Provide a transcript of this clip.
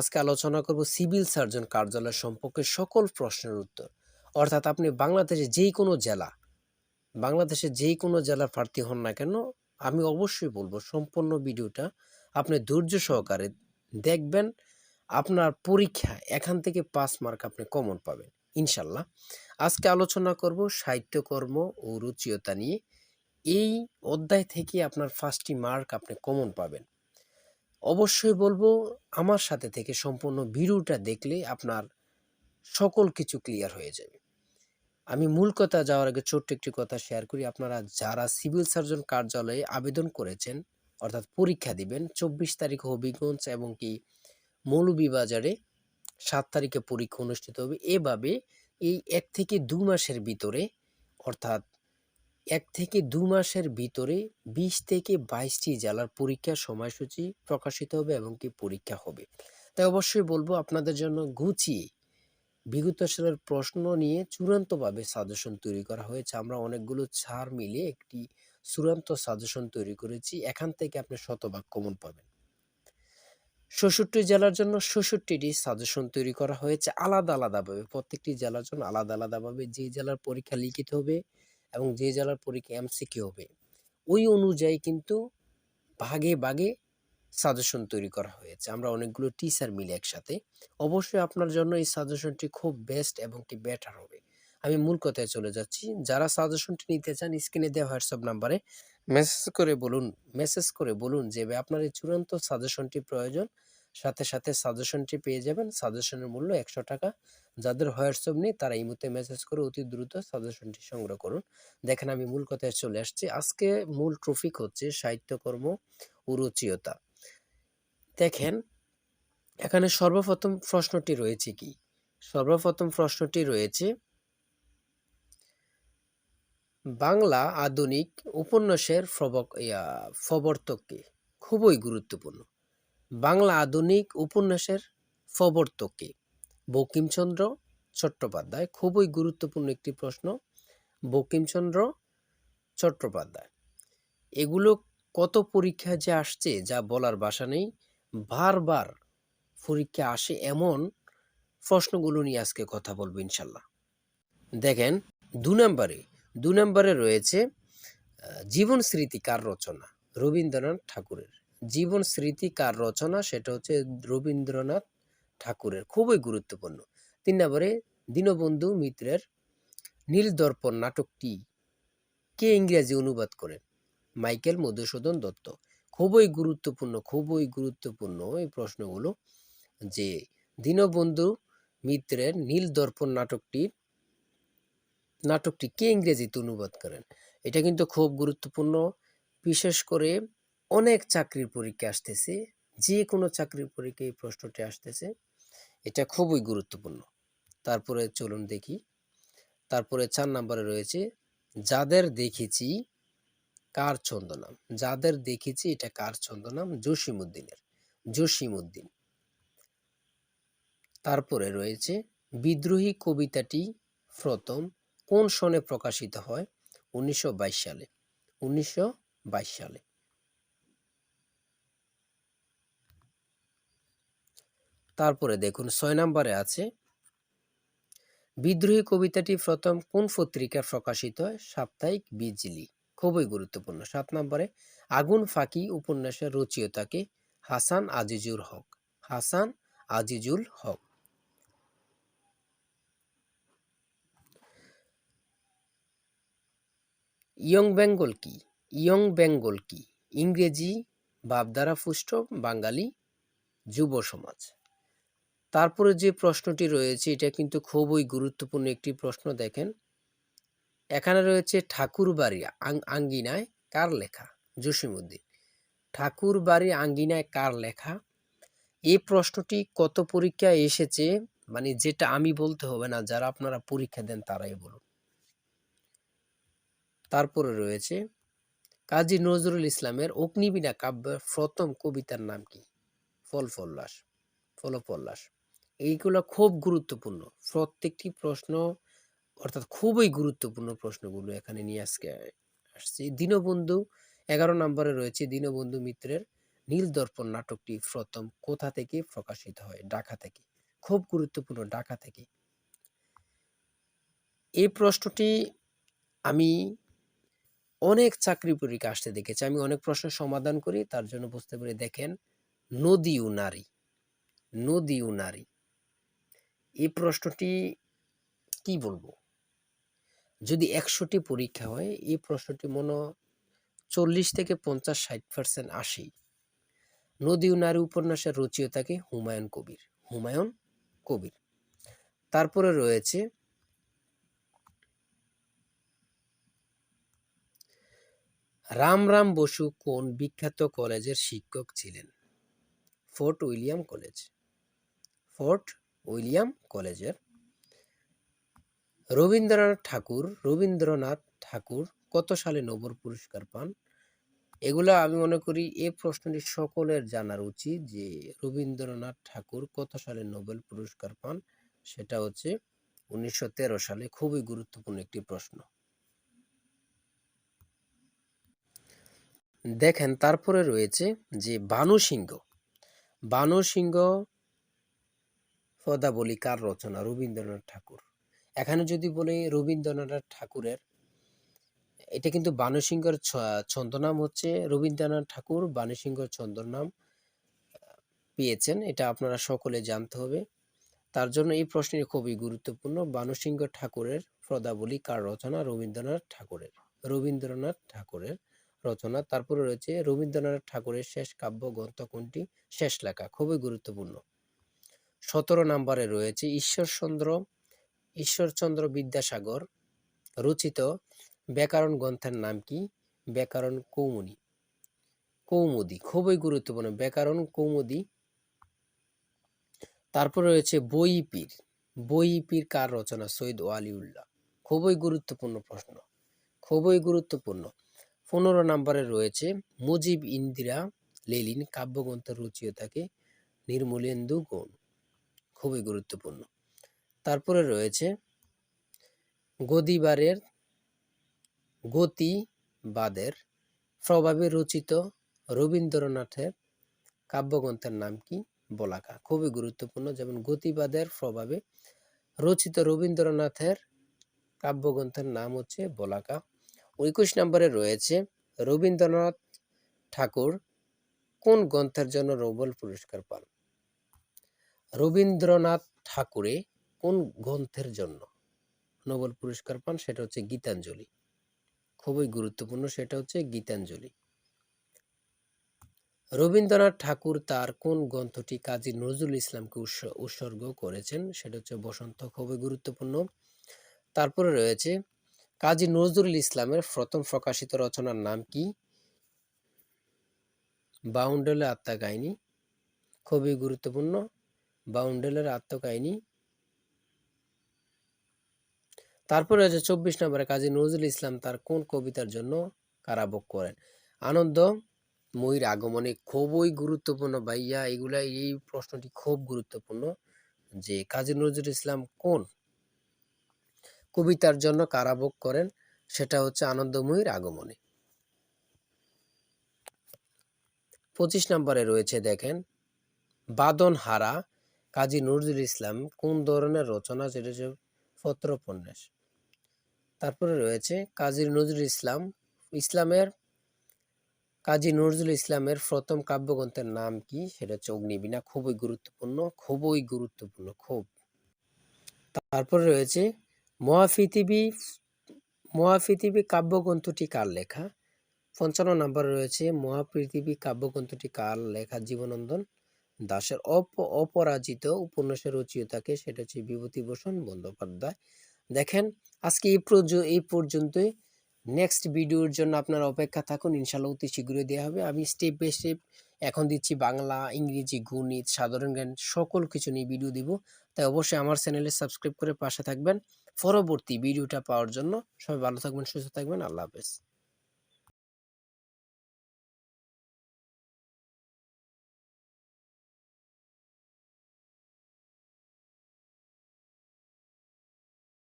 আজকে আলোচনা করব সিভিল সার্জন কার্যালয় সম্পর্কে সকল প্রশ্নের উত্তর। অর্থাৎ আপনি বাংলাদেশে যেই কোনো জেলা বাংলাদেশের যেই কোনো জেলা প্রার্থী হন না কেন, আমি অবশ্যই বলব সম্পূর্ণ ভিডিওটা আপনি ধৈর্য সহকারে দেখবেন, আপনার পরীক্ষা এখান থেকে পাঁচ মার্ক আপনি কমন পাবেন, ইনশাল্লাহ। আজকে আলোচনা করব সাহিত্যকর্ম ও রুচিয়তা নিয়ে। এই অধ্যায় থেকে আপনার ফার্স্টটি মার্ক আপনি কমন পাবেন। অবশ্যই বলব, আমার সাথে থেকে সম্পূর্ণ ভিডিওটা দেখলে আপনার সকল কিছু ক্লিয়ার হয়ে যাবে। আমি মূল কথা যাওয়ার আগে ছোট্ট একটি কথা শেয়ার করি। আপনারা যারা সিভিল সার্জন কার্যালয়ে আবেদন করেছেন, অর্থাৎ পরীক্ষা দিবেন, চব্বিশ তারিখ হবিগঞ্জ এবং কি মৌলভীবাজারে সাত তারিখে পরীক্ষা অনুষ্ঠিত হবে। এভাবে এই এক থেকে দু মাসের ভিতরে, অর্থাৎ এক থেকে দু মাসের ভিতরে বিশ থেকে বাইশটি জেলার পরীক্ষার সময়সূচি প্রকাশিত হবে এবং কি পরীক্ষা হবে। তাই অবশ্যই বলব আপনাদের জন্য গুছিয়ে বিগত সালের প্রশ্ন নিয়ে চূড়ান্তভাবে সাজেশন তৈরি করা হয়েছে। আমরা অনেকগুলো ছাড় মিলে একটি চূড়ান্ত সাজেশন তৈরি করেছি। এখান থেকে আপনি শতভাগ কমন পাবেন। ষষট্টি জেলার জন্য ষষট্টিটি সাজেশন তৈরি করা হয়েছে। আলাদা আলাদাভাবে, প্রত্যেকটি জেলার জন্য আলাদা আলাদাভাবে যে জেলার পরীক্ষা লিখিত হবে এবং যে জেলার পরীক্ষা এমসিকিউ হবে, ওই অনুযায়ী কিন্তু ভাগে ভাগে সাজেশন তৈরি করা হয়েছে। আমরা অনেকগুলো টিচার মিলে একসাথে। অবশ্যই আপনার জন্য এই সাজেশনটি খুব বেস্ট এবং কি বেটার হবে। আমি মূল কথায় চলে যাচ্ছি। যারা সাজেশনটি নিতে চান স্ক্রিনে দেওয়া হোয়াটসঅ্যাপ নাম্বারে মেসেজ করে বলুন মেসেজ করে বলুন যে আপনার এই চূড়ান্ত সাজেশনটি প্রয়োজন। সাথে সাথে সাজেশনটি পেয়ে যাবেন। সাজেশনের মূল্য একশো টাকা। যাদের হোয়াটসঅ্যাপ নেই, তারা এই মুহূর্তে মেসেজ করে অতি দ্রুত সাজেশনটি সংগ্রহ করুন। দেখেন, আমি মূল কথায় চলে আসছি। আজকে মূল ট্রফিক হচ্ছে সাহিত্যকর্ম ও রুচিয়তা দেখেন, এখানে সর্বপ্রথম প্রশ্নটি রয়েছে কি? সর্বপ্রথম প্রশ্নটি রয়েছে, বাংলা আধুনিক উপন্যাসের প্রবক, ইয়া প্রবর্তক কে খুবই গুরুত্বপূর্ণ। বাংলা আধুনিক উপন্যাসের প্রবর্তক বঙ্কিমচন্দ্র চট্টোপাধ্যায়, খুবই গুরুত্বপূর্ণ একটি প্রশ্ন, বঙ্কিমচন্দ্র চট্টোপাধ্যায়। এগুলো কত পরীক্ষা যে আসছে যা বলার ভাষা নেই, বারবার পরীক্ষা আসে এমন প্রশ্নগুলো নিয়ে আজকে কথা বলব ইনশাল্লাহ। দেখেন, দু নম্বরে দু নম্বরে রয়েছে জীবন স্মৃতি কার রচনা? রবীন্দ্রনাথ ঠাকুরের। জীবন স্মৃতি কার রচনা? সেটা হচ্ছে রবীন্দ্রনাথ ঠাকুরের, খুবই গুরুত্বপূর্ণ। তিন নম্বরে, দীনবন্ধু মিত্রের নীল দর্পণ নাটকটি কে ইংরেজি অনুবাদ করেন? মাইকেল মধুসূদন দত্ত। খুবই গুরুত্বপূর্ণ খুবই গুরুত্বপূর্ণ এই প্রশ্নগুলো যে দীনবন্ধু মিত্রের নীল দর্পণ নাটকটির নাটকটি কে ইংরেজিতে অনুবাদ করেন? এটা কিন্তু খুব গুরুত্বপূর্ণ, বিশেষ করে অনেক চাকরির পরীক্ষা আসতেছে যে কোনো চাকরির পরীক্ষায় এই প্রশ্নটি আসতেছে। এটা খুবই গুরুত্বপূর্ণ। তারপরে চলুন দেখি। তারপরে চার নম্বরে রয়েছে, যাদের দেখেছি কার ছন্দনাম? যাদের দেখেছি এটা কার ছন্দনাম? জসিমুদ্দিনের জসিমুদ্দিন তারপরে রয়েছে, বিদ্রোহী কবিতাটি প্রথম কোন সনে প্রকাশিত হয়? উনিশশো বাইশ সালে। উনিশশো বাইশ সালে। তারপরে দেখুন ছয় নম্বরে আছে, বিদ্রোহী কবিতাটি প্রথম কোন পত্রিকায় প্রকাশিত হয়? সাপ্তাহিক বিজলি, খুবই গুরুত্বপূর্ণ। সাত নম্বরে, আগুন ফাঁকি উপন্যাসের রচয়িতাকে হাসান আজিজুল হক, হাসান আজিজুল হক। ইয়ং বেঙ্গল কি? ইয়ং বেঙ্গল কি? ইংরেজি ভাবধারা পুষ্ট বাঙালি যুব সমাজ। তারপরে যে প্রশ্নটি রয়েছে, এটা কিন্তু খুবই গুরুত্বপূর্ণ একটি প্রশ্ন দেখেন। এখানে রয়েছে ঠাকুর বাড়ি আঙ্গিনায় কার লেখা? জসিমুদ্দিন ঠাকুর বাড়ি আঙ্গিনায় কার লেখা? এই প্রশ্নটি কত পরীক্ষায় এসেছে? মানে যেটা আমি বলতে হবে না, যারা আপনারা পরীক্ষা দেন তারাই বলুন। তারপরে রয়েছে, কাজী নজরুল ইসলামের অগ্নিবীণা কাব্যের প্রথম কবিতার নাম কি? ফল ফল্লাস ফলপল্লাস এইগুলো খুব গুরুত্বপূর্ণ। প্রত্যেকটি প্রশ্ন, অর্থাৎ খুবই গুরুত্বপূর্ণ প্রশ্নগুলো এখানে নিয়ে আজকে আসছে। দীনবন্ধু এগারো নম্বরে রয়েছে দীনবন্ধু মিত্রের নীল দর্পণ নাটকটি প্রথম কোথা থেকে প্রকাশিত হয়? ঢাকা থেকে। খুব গুরুত্বপূর্ণ ঢাকা থেকে। এই প্রশ্নটি আমি অনেক চাকরি পরীক্ষা আসতে দেখেছি। আমি অনেক প্রশ্ন সমাধান করি, তার জন্য বুঝতে পারি, দেখেন, নদী ও নারী। নদী ও নারী। এই প্রশ্নটি কি বলব? যদি একশোটি পরীক্ষা হয়, এই প্রশ্নটি মনে চল্লিশ থেকে পঞ্চাশ ষাট পার্সেন্ট আসেই। নদী ও নারী উপন্যাসের রচয়িতাকে হুমায়ুন কবির হুমায়ুন কবির। তারপরে রয়েছে রামরাম বসু কোন বিখ্যাত কলেজের শিক্ষক ছিলেন? Fort William college. Fort William কলেজের। রবীন্দ্রনাথ ঠাকুর রবীন্দ্রনাথ ঠাকুর কত সালে নোবেল পুরস্কার পান? এগুলো আমি মনে করি এ প্রশ্নটি সকলের জানার উচিত যে রবীন্দ্রনাথ ঠাকুর কত সালে নোবেল পুরস্কার পান, সেটা হচ্ছে উনিশশো তেরো সালে। খুবই গুরুত্বপূর্ণ একটি প্রশ্ন। দেখেন, তারপরে রয়েছে যে বানু সিংহ। বানু সিংহ পদাবলী কার রচনা রবীন্দ্রনাথ ঠাকুর। এখানে যদি বলি রবীন্দ্রনাথ ঠাকুরের, এটা কিন্তু বানু সিংহর ছ- ছন্দনাম হচ্ছে, রবীন্দ্রনাথ ঠাকুর বানু সিংহর ছন্দনাম পেয়েছেন, এটা আপনারা সকলে জানতে হবে। তার জন্য এই প্রশ্নটি খুবই গুরুত্বপূর্ণ বানু সিংহ ঠাকুরের পদাবলী কার রচনা রবীন্দ্রনাথ ঠাকুরের রবীন্দ্রনাথ ঠাকুরের রচনা। তারপরে রয়েছে রবীন্দ্রনাথ ঠাকুরের শেষ কাব্য গ্রন্থ কোনটি? শেষ লেখা, খুবই গুরুত্বপূর্ণ। সতেরো নম্বরে রয়েছে ঈশ্বরচন্দ্র ঈশ্বরচন্দ্র বিদ্যাসাগর, রচিত ব্যাকরণ গ্রন্থের নাম কি? ব্যাকরণ কৌমুনি কৌমুদি, খুবই গুরুত্বপূর্ণ ব্যাকরণ কৌমুদি। তারপর রয়েছে বইপীর। বইপীর কার রচনা? সৈয়দ ওয়ালিউল্লাহ। খুবই গুরুত্বপূর্ণ প্রশ্ন। খুবই গুরুত্বপূর্ণ। পনেরো নম্বরে রয়েছে মুজিব ইন্দিরা লেলিন কাব্যগ্রন্থের রচয়িতাকে নির্মলেন্দু গৌণ। খুবই গুরুত্বপূর্ণ। তারপরে রয়েছে গদিবারের গতিবাদের প্রভাবে রচিত রবীন্দ্রনাথের কাব্যগ্রন্থের নাম কি? বলাকা। খুবই গুরুত্বপূর্ণ। যেমন গতিবাদের প্রভাবে রচিত রবীন্দ্রনাথের কাব্যগ্রন্থের নাম হচ্ছে বলাকা। একুশ নম্বরে রয়েছে রবীন্দ্রনাথ ঠাকুর কোন গ্রন্থের জন্য নোবেল পুরস্কার পান? রবীন্দ্রনাথ ঠাকুরে কোন গ্রন্থের জন্য নোবেল পুরস্কার পান সেটা হচ্ছে গীতাঞ্জলি। খুবই গুরুত্বপূর্ণ, সেটা হচ্ছে গীতাঞ্জলি। রবীন্দ্রনাথ ঠাকুর তার কোন গ্রন্থটি কাজী নজরুল ইসলামকে উৎস- উৎসর্গ করেছেন সেটা হচ্ছে বসন্ত, খুবই গুরুত্বপূর্ণ। তারপরে রয়েছে কাজী নজরুল ইসলামের প্রথম প্রকাশিত রচনার নাম কি? বাউন্ডলে আত্মা আত্মকাহিনী খুবই গুরুত্বপূর্ণ। বাউন্ডেলের আত্মকাহিনী। তারপরে আছে চব্বিশ নম্বরে কাজী নজরুল ইসলাম তার কোন কবিতার জন্য কারাভোগ করেন? আনন্দ, ময়ূর আগমনে খুবই গুরুত্বপূর্ণ ভাইয়া এগুলা এই প্রশ্নটি খুব গুরুত্বপূর্ণ যে কাজী নজরুল ইসলাম কোন কবিতার জন্য কারাভোগ করেন? সেটা হচ্ছে আনন্দময়ীর আগমনে। পঁচিশ নম্বরে রয়েছে দেখেন বাদন হারা কাজী নজরুল ইসলাম কোন ধরনের রচনা যেটা হচ্ছে পত্র উপন্যাস তারপরে রয়েছে কাজী নজরুল ইসলাম, ইসলামের, কাজী নজরুল ইসলামের প্রথম কাব্যগ্রন্থের নাম কি? সেটা হচ্ছে অগ্নিবীণা, খুবই গুরুত্বপূর্ণ খুবই গুরুত্বপূর্ণ, খুব। তারপরে রয়েছে মহাপৃথিবী মহাপৃথিবী কাব্যগ্রন্থটি কার লেখা? পঞ্চান্ন নম্বরে রয়েছে মহাপৃথিবী কাব্যগ্রন্থটি কার লেখা? জীবনন্দন। দাসের অপ, অপরাজিত উপন্যাসের রচয়িতাকে সেটা হচ্ছে বিভূতিভূষণ বন্দ্যোপাধ্যায়। দেখেন, আজকে এই পর্য- এই পর্যন্তই। নেক্সট ভিডিওর জন্য আপনারা অপেক্ষা থাকুন ইনশাল্লাহ অতি শীঘ্রই দেওয়া হবে। আমি স্টেপ বাই স্টেপ এখন দিচ্ছি বাংলা, ইংরেজি, গণিত, সাধারণ জ্ঞান, সকল কিছু নিয়ে ভিডিও দিব। তাই অবশ্যই আমার চ্যানেলে সাবস্ক্রাইব করে পাশে থাকবেন। পরবর্তী ভিডিওটা পাওয়ার জন্য সবাই ভালো থাকবেন, সুস্থ থাকবেন। আল্লাহ হাফেজ।